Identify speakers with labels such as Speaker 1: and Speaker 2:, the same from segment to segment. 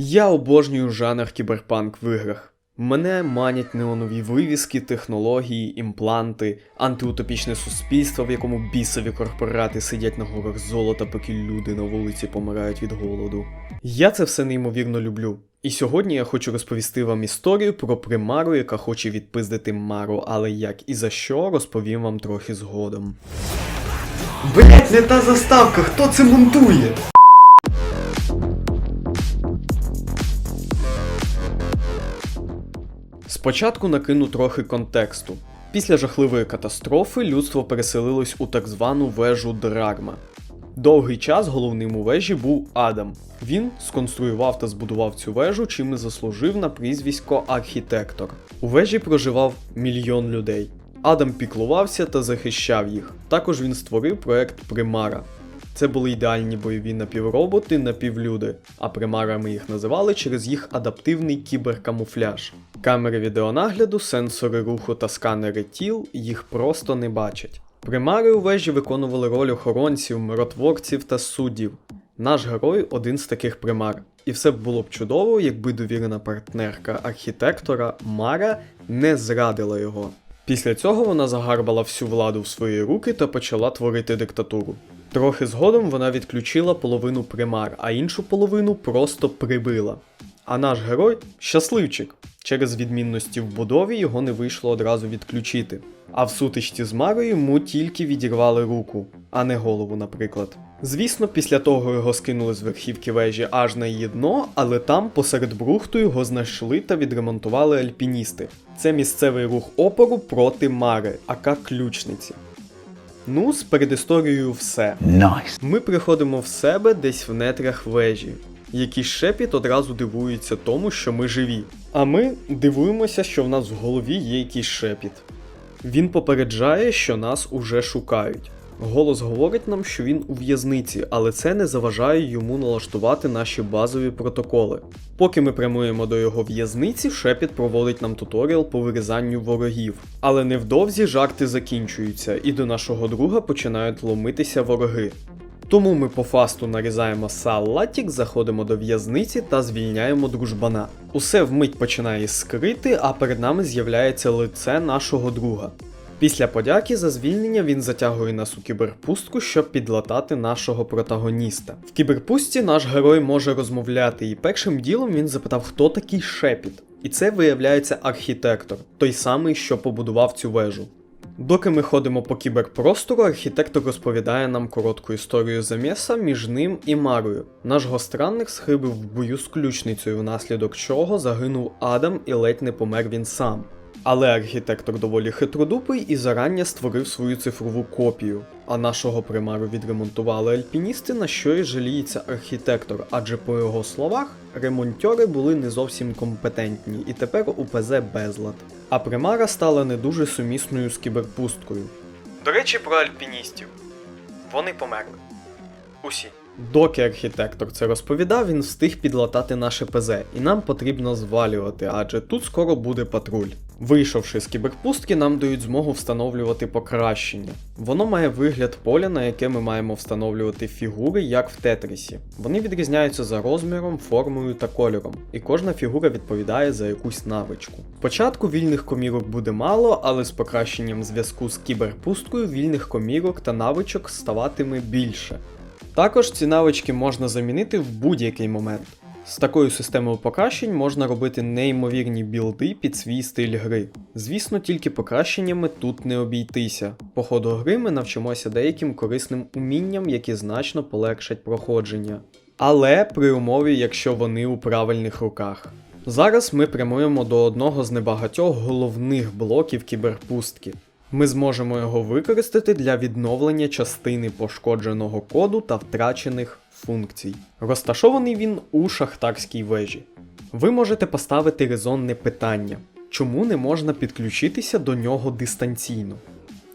Speaker 1: Я обожнюю жанр кіберпанк в іграх. Мене манять неонові вивіски, технології, імпланти, антиутопічне суспільство, в якому бісові корпорати сидять на горах золота, поки люди на вулиці помирають від голоду. Я це все неймовірно люблю. І сьогодні я хочу розповісти вам історію про примару, яка хоче відпиздити Мару, але як і за що, розповім вам трохи згодом. Блять, не та заставка, хто це монтує? Спочатку накину трохи контексту. Після жахливої катастрофи людство переселилось у так звану вежу Драгма. Довгий час головним у вежі був Адам. Він сконструював та збудував цю вежу, чим і заслужив на прізвисько архітектор. У вежі проживав мільйон людей. Адам піклувався та захищав їх. Також він створив проект Примара. Це були ідеальні бойові напівроботи, напівлюди, а примарами їх називали через їх адаптивний кіберкамуфляж. Камери відеонагляду, сенсори руху та сканери тіл їх просто не бачать. Примари у вежі виконували роль охоронців, миротворців та суддів. Наш герой один з таких примар. І все б було б чудово, якби довірена партнерка архітектора Мара не зрадила його. Після цього вона загарбала всю владу в свої руки та почала творити диктатуру. Трохи згодом вона відключила половину примар, а іншу половину просто прибила. А наш герой щасливчик. Через відмінності в будові його не вийшло одразу відключити. А в сутичці з Марою йому тільки відірвали руку, а не голову, наприклад. Звісно, після того його скинули з верхівки вежі аж на її дно, але там посеред брухту його знайшли та відремонтували альпіністи. Це місцевий рух опору проти Мари, ака ключниці. Ну, з передісторією все.
Speaker 2: Nice.
Speaker 1: Ми приходимо в себе десь в нетрах вежі. Якийсь шепіт одразу дивується тому, що ми живі. А ми дивуємося, що в нас в голові є якийсь шепіт. Він попереджає, що нас уже шукають. Голос говорить нам, що він у в'язниці, але це не заважає йому налаштувати наші базові протоколи. Поки ми прямуємо до його в'язниці, шепіт проводить нам туторіал по вирізанню ворогів. Але невдовзі жарти закінчуються, і до нашого друга починають ломитися вороги. Тому ми по фасту нарізаємо салатік, заходимо до в'язниці та звільняємо дружбана. Усе вмить починає скрити, а перед нами з'являється лице нашого друга. Після подяки за звільнення він затягує нас у кіберпустку, щоб підлатати нашого протагоніста. В кіберпустці наш герой може розмовляти, і першим ділом він запитав, хто такий шепіт. І це виявляється архітектор, той самий, що побудував цю вежу. Доки ми ходимо по кіберпростору, архітектор розповідає нам коротку історію заміса між ним і Марою. Наш гостранник схибив в бою з ключницею, внаслідок чого загинув Адам і ледь не помер він сам. Але архітектор доволі хитродупий і зарання створив свою цифрову копію. А нашого примару відремонтували альпіністи, на що й жаліється архітектор, адже по його словах, ремонтьори були не зовсім компетентні, і тепер УПЗ безлад. А примара стала не дуже сумісною з кіберпусткою. До речі, про альпіністів. Вони померли. Усі. Доки архітектор це розповідав, він встиг підлатати наше ПЗ, і нам потрібно звалювати, адже тут скоро буде патруль. Вийшовши з кіберпустки, нам дають змогу встановлювати покращення. Воно має вигляд поля, на яке ми маємо встановлювати фігури, як в тетрісі. Вони відрізняються за розміром, формою та кольором, і кожна фігура відповідає за якусь навичку. Спочатку вільних комірок буде мало, але з покращенням зв'язку з кіберпусткою вільних комірок та навичок ставатиме більше. Також ці навички можна замінити в будь-який момент. З такою системою покращень можна робити неймовірні білди під свій стиль гри. Звісно, тільки покращеннями тут не обійтися. По ходу гри ми навчимося деяким корисним умінням, які значно полегшать проходження. Але при умові, якщо вони у правильних руках. Зараз ми прямуємо до одного з небагатьох головних блоків кіберпустки. Ми зможемо його використати для відновлення частини пошкодженого коду та втрачених функцій. Розташований він у шахтарській вежі. Ви можете поставити резонне питання, чому не можна підключитися до нього дистанційно?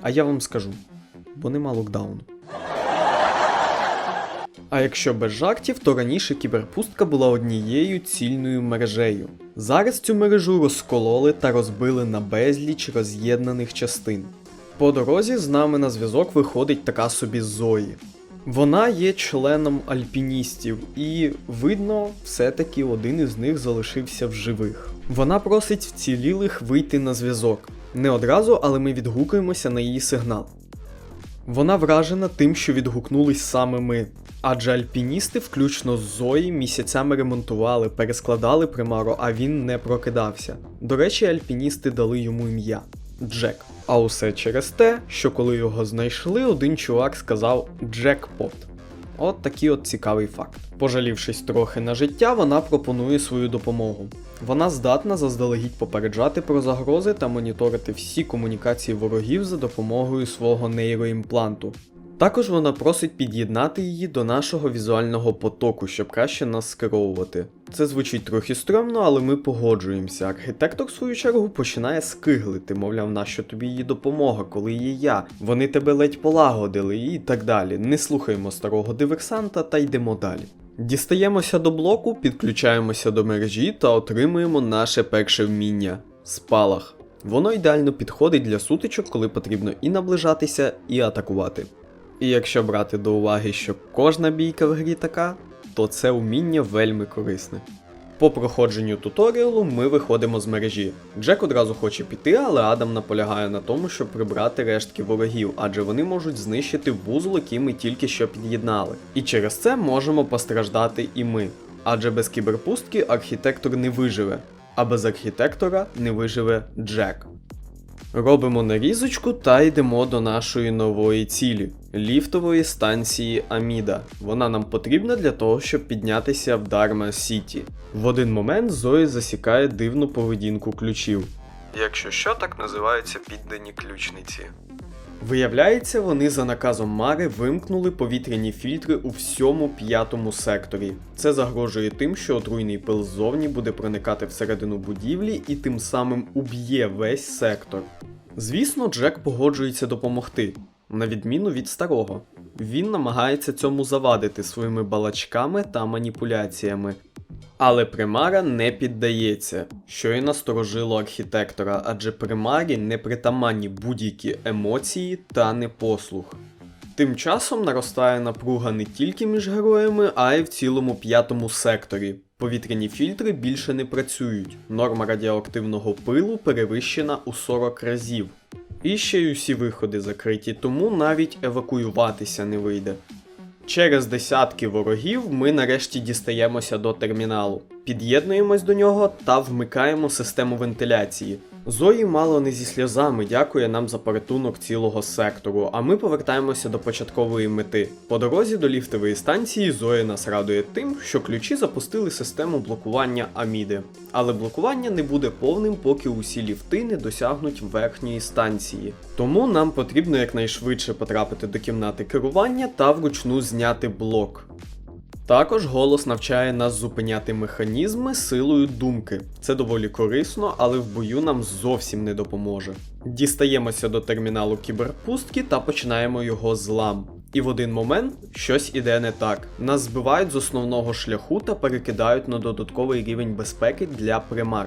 Speaker 1: А я вам скажу, бо нема локдауну. А якщо без жартів, то раніше кіберпустка була однією цільною мережею. Зараз цю мережу розкололи та розбили на безліч роз'єднаних частин. По дорозі з нами на зв'язок виходить така собі Зої. Вона є членом альпіністів, і видно, все-таки один із них залишився в живих. Вона просить вцілілих вийти на зв'язок. Не одразу, але ми відгукуємося на її сигнал. Вона вражена тим, що відгукнулись саме ми. Адже альпіністи, включно з Зої, місяцями ремонтували, перескладали примару, а він не прокидався. До речі, альпіністи дали йому ім'я Джек. А усе через те, що коли його знайшли, один чувак сказав Джекпот. От такий от цікавий факт. Пожалівшись трохи на життя, вона пропонує свою допомогу. Вона здатна заздалегідь попереджати про загрози та моніторити всі комунікації ворогів за допомогою свого нейроімпланту. Також вона просить під'єднати її до нашого візуального потоку, щоб краще нас скеровувати. Це звучить трохи стрьомно, але ми погоджуємося. Архітектор, в свою чергу, починає скиглити, мовляв, нащо тобі її допомога, коли є я. Вони тебе ледь полагодили і так далі. Не слухаємо старого диверсанта та йдемо далі. Дістаємося до блоку, підключаємося до мережі та отримуємо наше перше вміння спалах. Воно ідеально підходить для сутичок, коли потрібно і наближатися, і атакувати. І якщо брати до уваги, що кожна бійка в грі така, то це уміння вельми корисне. По проходженню туторіалу ми виходимо з мережі. Джек одразу хоче піти, але Адам наполягає на тому, щоб прибрати рештки ворогів, адже вони можуть знищити вузол, який ми тільки що під'єднали. І через це можемо постраждати і ми. Адже без кіберпустки архітектор не виживе, а без архітектора не виживе Джек. Робимо нарізочку та йдемо до нашої нової цілі ліфтової станції Аміда. Вона нам потрібна для того, щоб піднятися в Дарма Сіті. В один момент Зої засікає дивну поведінку ключів. Якщо що, так називаються піддані ключниці. Виявляється, вони за наказом Мари вимкнули повітряні фільтри у всьому п'ятому секторі. Це загрожує тим, що отруйний пил ззовні буде проникати всередину будівлі і тим самим уб'є весь сектор. Звісно, Джек погоджується допомогти, на відміну від старого. Він намагається цьому завадити своїми балачками та маніпуляціями. Але примара не піддається, що і насторожило архітектора, адже примарі не притаманні будь-які емоції та непослух. Тим часом наростає напруга не тільки між героями, а й в цілому п'ятому секторі. Повітряні фільтри більше не працюють. Норма радіоактивного пилу перевищена у 40 разів. І ще й усі виходи закриті, тому навіть евакуюватися не вийде. Через десятки ворогів ми нарешті дістаємося до терміналу, під'єднуємось до нього та вмикаємо систему вентиляції. Зої мало не зі сльозами дякує нам за порятунок цілого сектору, а ми повертаємося до початкової мети. По дорозі до ліфтової станції Зоя нас радує тим, що ключі запустили систему блокування Аміди. Але блокування не буде повним, поки усі ліфти не досягнуть верхньої станції. Тому нам потрібно якнайшвидше потрапити до кімнати керування та вручну зняти блок. Також голос навчає нас зупиняти механізми силою думки. Це доволі корисно, але в бою нам зовсім не допоможе. Дістаємося до терміналу кіберпустки та починаємо його злам. І в один момент щось іде не так. Нас збивають з основного шляху та перекидають на додатковий рівень безпеки для примар.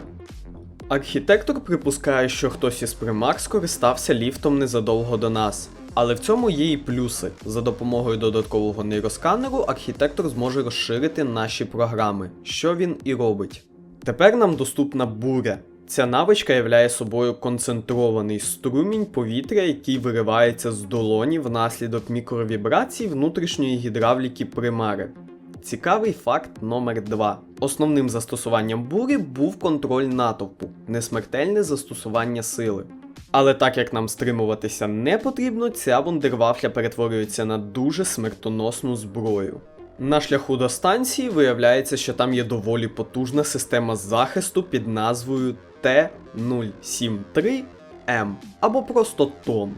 Speaker 1: Архітектор припускає, що хтось із примар скористався ліфтом незадовго до нас. Але в цьому є і плюси. За допомогою додаткового нейросканеру архітектор зможе розширити наші програми, що він і робить. Тепер нам доступна буря. Ця навичка являє собою концентрований струмінь повітря, який виривається з долоні внаслідок мікровібрацій внутрішньої гідравліки примари. Цікавий факт номер 2 Основним застосуванням бурі був контроль натовпу, несмертельне застосування сили. Але так як нам стримуватися не потрібно, ця вундервафля перетворюється на дуже смертоносну зброю. На шляху до станції виявляється, що там є доволі потужна система захисту під назвою Т-073М або просто ТОН.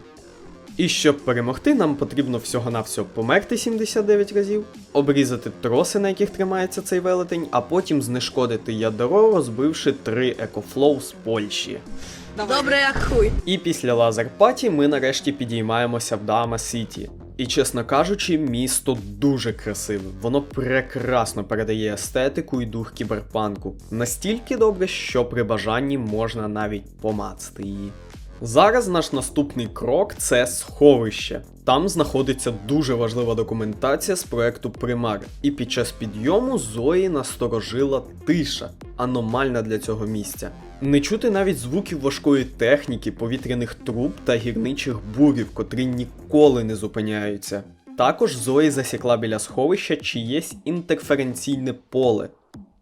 Speaker 1: І щоб перемогти, нам потрібно всього-навсього померти 79 разів, обрізати троси, на яких тримається цей велетень, а потім знешкодити ядро, розбивши три екофлоу з Польщі.
Speaker 2: Добре, як хуй.
Speaker 1: І після лазерпаті ми нарешті підіймаємося в Дама Сіті. І чесно кажучи, місто дуже красиве. Воно прекрасно передає естетику і дух кіберпанку. Настільки добре, що при бажанні можна навіть помацати її. Зараз наш наступний крок це сховище. Там знаходиться дуже важлива документація з проекту Примар, і під час підйому Зої насторожила тиша, аномальна для цього місця. Не чути навіть звуків важкої техніки, повітряних труб та гірничих бурів, котрі ніколи не зупиняються. Також Зої засікла біля сховища чиєсь інтерференційне поле.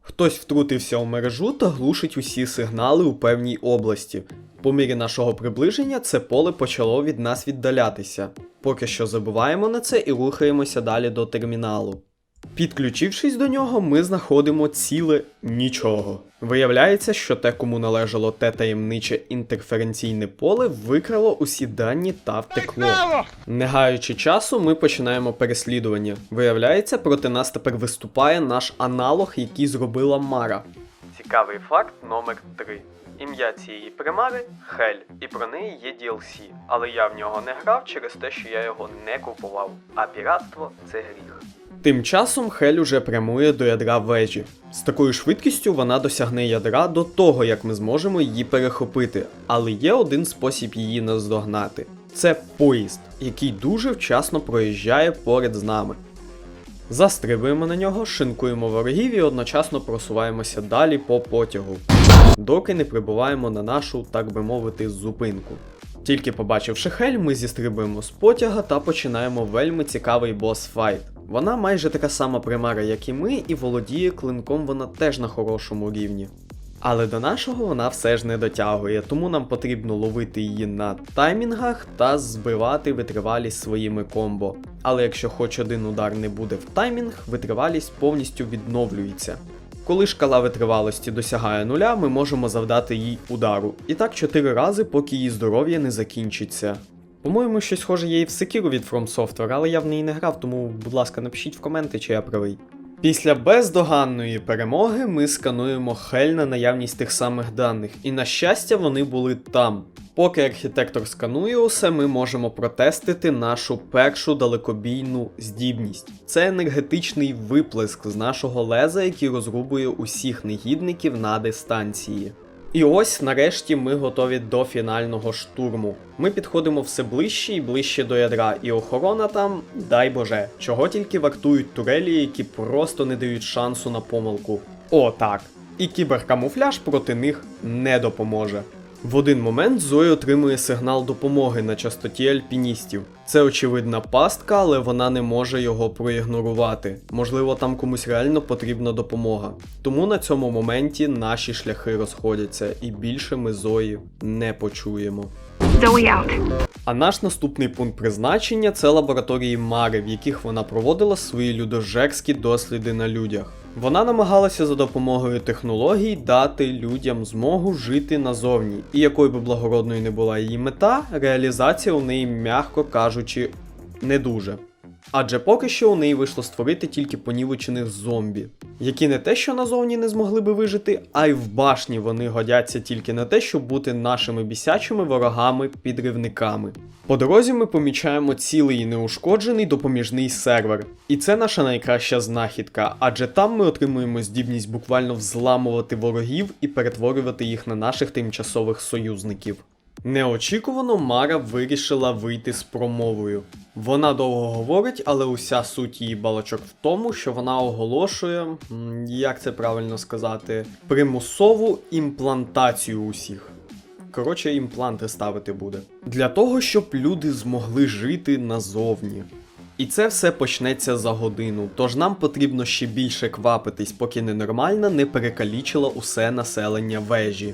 Speaker 1: Хтось втрутився у мережу та глушить усі сигнали у певній області. По мірі нашого приближення це поле почало від нас віддалятися. Поки що забуваємо на це і рухаємося далі до терміналу. Підключившись до нього, ми знаходимо ціле нічого. Виявляється, що те, кому належало те таємниче інтерференційне поле, викрало усі дані та втекло. Не гаючи часу, ми починаємо переслідування. Виявляється, проти нас тепер виступає наш аналог, який зробила Мара. Цікавий факт номер 3. Ім'я цієї примари Хель, і про неї є DLC, але я в нього не грав через те, що я його не купував, а піратство це гріх. Тим часом Хель уже прямує до ядра вежі. З такою швидкістю вона досягне ядра до того, як ми зможемо її перехопити, але є один спосіб її наздогнати. Це поїзд, який дуже вчасно проїжджає поряд з нами. Застрибуємо на нього, шинкуємо ворогів і одночасно просуваємося далі по потягу, доки не прибуваємо на нашу, так би мовити, зупинку. Тільки побачивши Хель, ми зістрибуємо з потяга та починаємо вельми цікавий бос-файт. Вона майже така сама примара, як і ми, і володіє клинком вона теж на хорошому рівні. Але до нашого вона все ж не дотягує, тому нам потрібно ловити її на таймінгах та збивати витривалість своїми комбо. Але якщо хоч один удар не буде в таймінг, витривалість повністю відновлюється. Коли шкала витривалості досягає нуля, ми можемо завдати їй удару. І так 4 рази, поки її здоров'я не закінчиться. По-моєму, щось схоже є і в Sekiro від From Software, але я в неї не грав, тому, будь ласка, напишіть в коменти, чи я правий. Після бездоганної перемоги ми скануємо Хель на наявність тих самих даних, і на щастя, вони були там. Поки архітектор сканує усе, ми можемо протестити нашу першу далекобійну здібність. Це енергетичний виплеск з нашого леза, який розрубує усіх негідників на дистанції. І ось нарешті ми готові до фінального штурму. Ми підходимо все ближче і ближче до ядра, і охорона там, дай боже, чого тільки вартують турелі, які просто не дають шансу на помилку. О, так. І кіберкамуфляж проти них не допоможе. В один момент Зої отримує сигнал допомоги на частоті альпіністів. Це очевидна пастка, але вона не може його проігнорувати. Можливо, там комусь реально потрібна допомога. Тому на цьому моменті наші шляхи розходяться, і більше ми Зої не почуємо. А наш наступний пункт призначення це лабораторії Мари, в яких вона проводила свої людожерські досліди на людях. Вона намагалася за допомогою технологій дати людям змогу жити назовні, і якою би благородною не була її мета, реалізація у неї, м'яко кажучи, не дуже. Адже поки що у неї вийшло створити тільки понівечених зомбі, які не те, що назовні не змогли би вижити, а й в башні вони годяться тільки на те, щоб бути нашими бісячими ворогами-підривниками. По дорозі ми помічаємо цілий і неушкоджений допоміжний сервер. І це наша найкраща знахідка, адже там ми отримуємо здібність буквально взламувати ворогів і перетворювати їх на наших тимчасових союзників. Неочікувано Мара вирішила вийти з промовою. Вона довго говорить, але уся суть її балачок в тому, що вона оголошує, як це правильно сказати, примусову імплантацію усіх. Коротше, імпланти ставити буде. Для того, щоб люди змогли жити назовні. І це все почнеться за годину, тож нам потрібно ще більше квапитись, поки ненормальна не перекалічила усе населення вежі.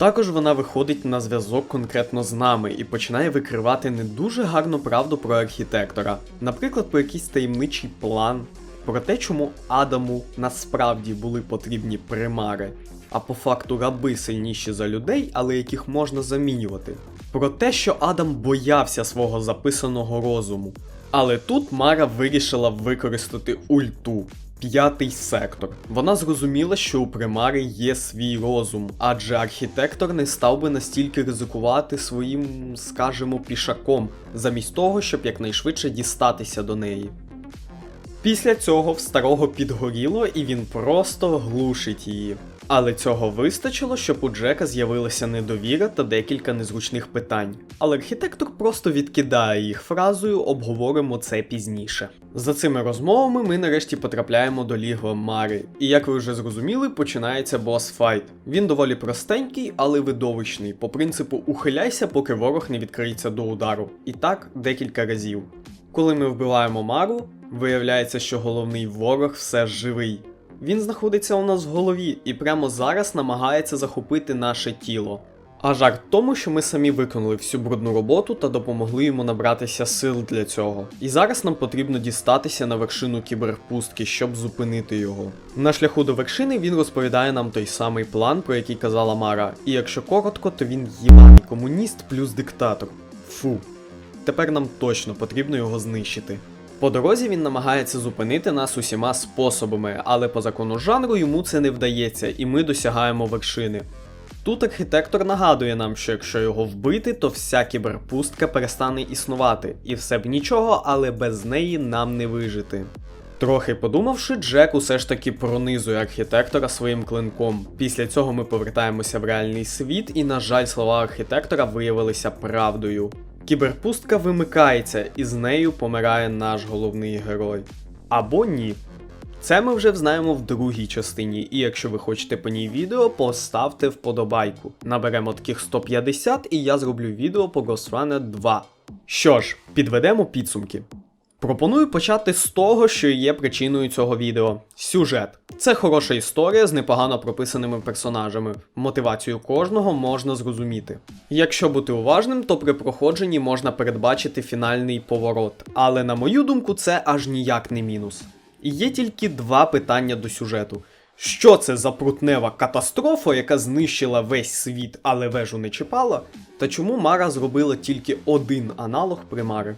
Speaker 1: Також вона виходить на зв'язок конкретно з нами і починає викривати не дуже гарну правду про архітектора. Наприклад, про якийсь таємничий план, про те, чому Адаму насправді були потрібні примари, а по факту раби сильніші за людей, але яких можна замінювати. Про те, що Адам боявся свого записаного розуму. Але тут Мара вирішила використати ульту. П'ятий сектор. Вона зрозуміла, що у примари є свій розум, адже архітектор не став би настільки ризикувати своїм, скажімо, пішаком, замість того, щоб якнайшвидше дістатися до неї. Після цього в старого підгоріло, і він просто глушить її. Але цього вистачило, щоб у Джека з'явилася недовіра та декілька незручних питань. Але архітектор просто відкидає їх фразою обговоримо це пізніше. За цими розмовами ми нарешті потрапляємо до лігва Мари. І як ви вже зрозуміли, починається бос-файт. Він доволі простенький, але видовищний, по принципу ухиляйся, поки ворог не відкриється до удару. І так декілька разів. Коли ми вбиваємо Мару, виявляється, що головний ворог все ж живий. Він знаходиться у нас в голові і прямо зараз намагається захопити наше тіло. А жарт тому, що ми самі виконали всю брудну роботу та допомогли йому набратися сил для цього. І зараз нам потрібно дістатися на вершину кіберпустки, щоб зупинити його. На шляху до вершини він розповідає нам той самий план, про який казала Мара. І якщо коротко, то він їбаний комуніст плюс диктатор. Фу. Тепер нам точно потрібно його знищити. По дорозі він намагається зупинити нас усіма способами, але по закону жанру йому це не вдається, і ми досягаємо вершини. Тут архітектор нагадує нам, що якщо його вбити, то вся кіберпустка перестане існувати, і все б нічого, але без неї нам не вижити. Трохи подумавши, Джек усе ж таки пронизує архітектора своїм клинком. Після цього ми повертаємося в реальний світ, і, на жаль, слова архітектора виявилися правдою. Кіберпустка вимикається, і з нею помирає наш головний герой. Або ні. Це ми вже взнаємо в другій частині, і якщо ви хочете по ній відео, поставте вподобайку. Наберемо таких 150 і я зроблю відео по Ghost Runner 2. Що ж, підведемо підсумки. Пропоную почати з того, що є причиною цього відео. Сюжет. Це хороша історія з непогано прописаними персонажами. Мотивацію кожного можна зрозуміти. Якщо бути уважним, то при проходженні можна передбачити фінальний поворот. Але на мою думку, це аж ніяк не мінус. І є тільки два питання до сюжету. Що це за прутнева катастрофа, яка знищила весь світ, але вежу не чіпала? Та чому Мара зробила тільки один аналог примари?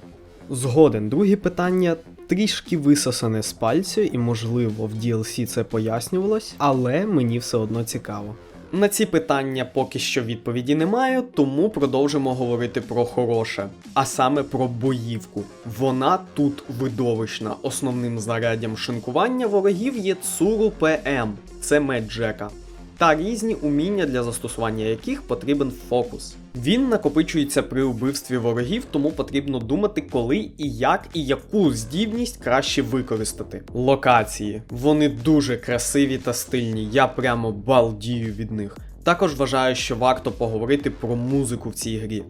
Speaker 1: Згоден, друге питання трішки висосане з пальця, і можливо в DLC це пояснювалось, але мені все одно цікаво. На ці питання поки що відповіді немає, тому продовжимо говорити про хороше, а саме про боївку. Вона тут видовищна. Основним знаряддям шинкування ворогів є Цуру ПМ, це меч Джека. Та різні уміння, для застосування яких потрібен фокус. Він накопичується при убивстві ворогів, тому потрібно думати, коли і як і яку здібність краще використати. Локації. Вони дуже красиві та стильні, я прямо балдію від них. Також вважаю, що варто поговорити про музику в цій грі.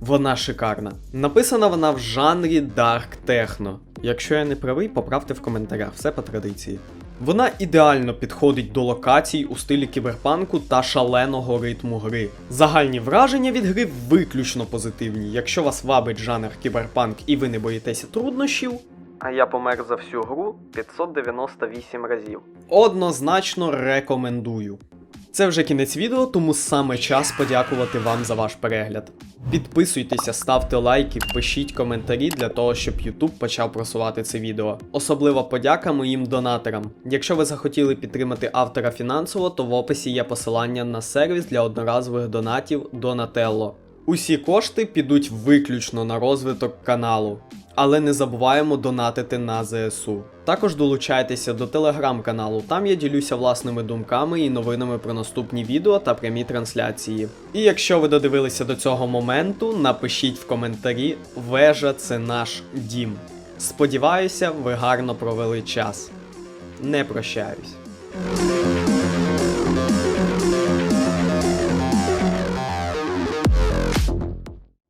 Speaker 1: Вона шикарна. Написана вона в жанрі Dark Techno. Якщо я не правий, поправте в коментарях, все по традиції. Вона ідеально підходить до локацій у стилі кіберпанку та шаленого ритму гри. Загальні враження від гри виключно позитивні. Якщо вас вабить жанр кіберпанк і ви не боїтеся труднощів. А я помер за всю гру 598 разів. Однозначно рекомендую. Це вже кінець відео, тому саме час подякувати вам за ваш перегляд. Підписуйтеся, ставте лайки, пишіть коментарі для того, щоб YouTube почав просувати це відео. Особлива подяка моїм донаторам. Якщо ви захотіли підтримати автора фінансово, то в описі є посилання на сервіс для одноразових донатів Donatello. Усі кошти підуть виключно на розвиток каналу. Але не забуваємо донатити на ЗСУ. Також долучайтеся до телеграм-каналу, там я ділюся власними думками і новинами про наступні відео та прямі трансляції. І якщо ви додивилися до цього моменту, напишіть в коментарі Вежа це наш дім. Сподіваюся, ви гарно провели час. Не прощаюсь.